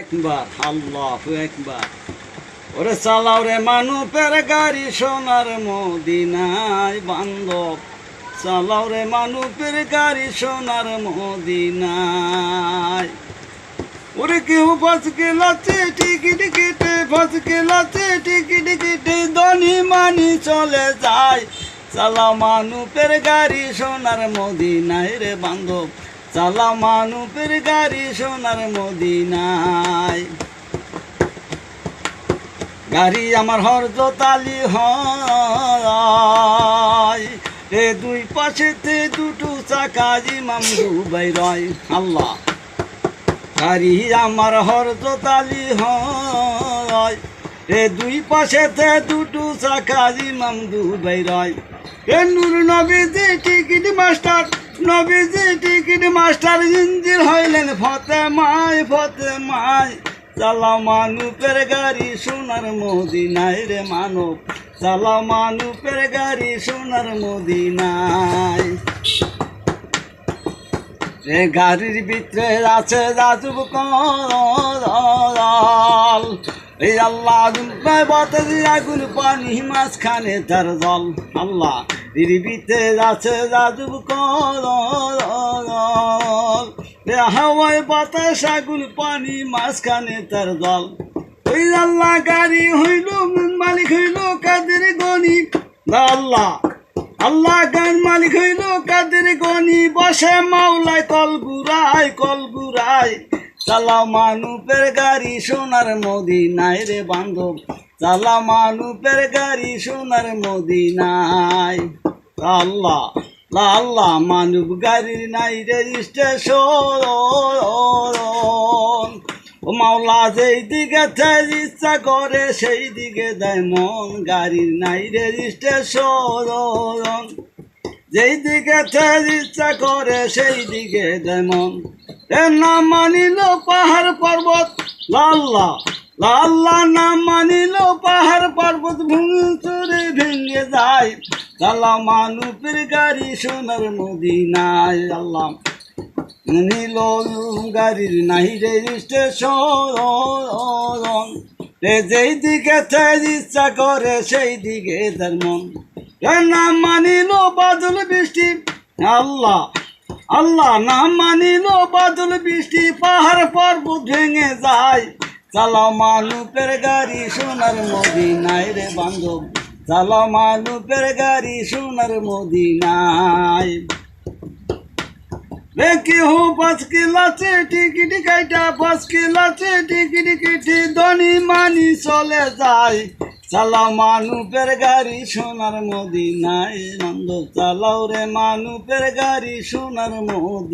একবার, আল্লাহ একবার। ওরে চালাও রে মানুষের গাড়ি সোনার মদিনায় বান্ধব। চালাও রে মানুষের গাড়ি সোনার মদিনায়। ওরে কেউ ফাঁস গেলাচ্ছে টিকিট কেটে ফাঁস গেলাচ্ছে টিকিট কেটে ধনী মানি চলে যায়। চালা মানুষের গাড়ি সোনার মদিনায় রে বান্ধব। চালা মানুষের গাড়ি সোনার মদিনায়। গাড়ি আমার হরজ তালি হয়। এ দুই পাশেতে দুটো চাকা ইমাম দুবাই রয় আল্লাহ। গাড়ি আমার হরজ তালি হয়। এ দুই পাশেতে দুটো চাকা ইমাম দুবাই রয় এ নূর নবীজি টিকিট মাস্টার, নবীজি টিকিট মাস্টার ইঞ্জির হইলেন ফতে মাই ফতে মাই চালা মানুষের গাড়ি সোনার মদিনায় রে মানব। চালা মানুষের গাড়ি সোনার মদিনায়। এ গাড়ির ভিতরে আছে রাজুব কল এই আল্লাহ আগুন বাতাসে আগুন পানি মাঝখানে তার জল। আল্লাহ ভিতরে আছে রাজুব কল এ হাওয়ায় বাতাস, আগুন, পানি, মাঝখানে তার জল ওই আল্লাহ গাড়ি হইল মালিক হইল কাদের গনি? আল্লাহ আল্লাহ গান মালিক হইল কাদের গনি? বসে মাওলায় কল গুড়াই কল গুড়াই চালা মানুষের গাড়ি সোনার মদিনায় রে বান্ধব। চালা মানুষের গাড়ি সোনার মদিনায়। আল্লাহ। লা আল্লাহ মানব গাড়ি নাই রে স্টেশন। ও মাওলা যেই দিকে ইচ্ছা করে, সেই দিকে দেয় মন। গাড়ির নাই রে স্টেশন। যেই দিকে ইচ্ছা করে, সেই দিকে দেয় মন। এ না মানিল পাহাড় পর্বত, লাল্লা। লাল্লা না মানিল পাহাড় পর্বত ভূমি চুরে ভেঙে যায়। চালা মানুষের গাড়ি সোনার মদিনায়। আল্লাহ নীল গাড়ির নাই রে স্টেশন। রে যেই দিকে তেজ ইচ্ছা করে সেই দিকে তার মন। মানিল বাদল বৃষ্টি। আল্লাহ আল্লাহ না মানিল বাদল বৃষ্টি। পাহাড় পর্বত ভেঙে যায়। চালা মানুষের গাড়ি সোনার মদিনায় রে বান্ধব। চালা গাড়ি সোনার মদিনায়। কিলাছে টিকিট কাইটা কেটে ধনী মানি চলে যায়। চালাও মানুষের গাড়ি সোনার মদিনায়, নন্দ চালাও রে মানুষের গাড়ি সোনার মদি